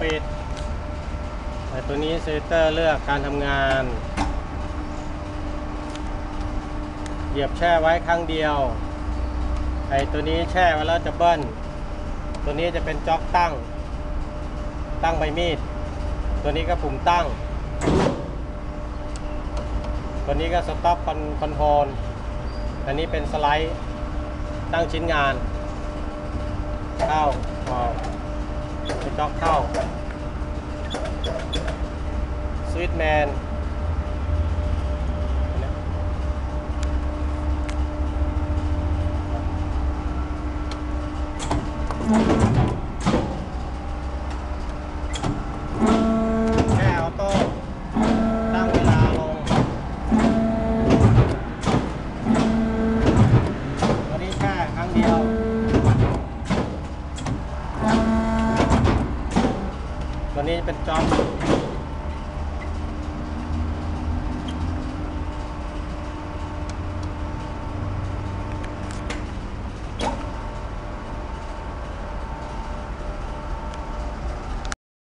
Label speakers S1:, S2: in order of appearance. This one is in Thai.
S1: ปิดแต่ตัวนี้เซเตอร์เลือกการทำงาน เหยียบแช่ไว้ครั้งเดียวไอตัวนี้แช่ไว้แล้วจะเบิ้ล ตัวนี้จะเป็นจ็อกตั้ง ตั้งใบมีด ตัวนี้ก็ปุ่มตั้ง ตัวนี้ก็สต็อปคอนโทรลอันนี้เป็นสไลด์ตั้งชิ้นงาน เข้าออก เป็นจ็อกเข้าสวิตแมนแนี้เป็นจอบ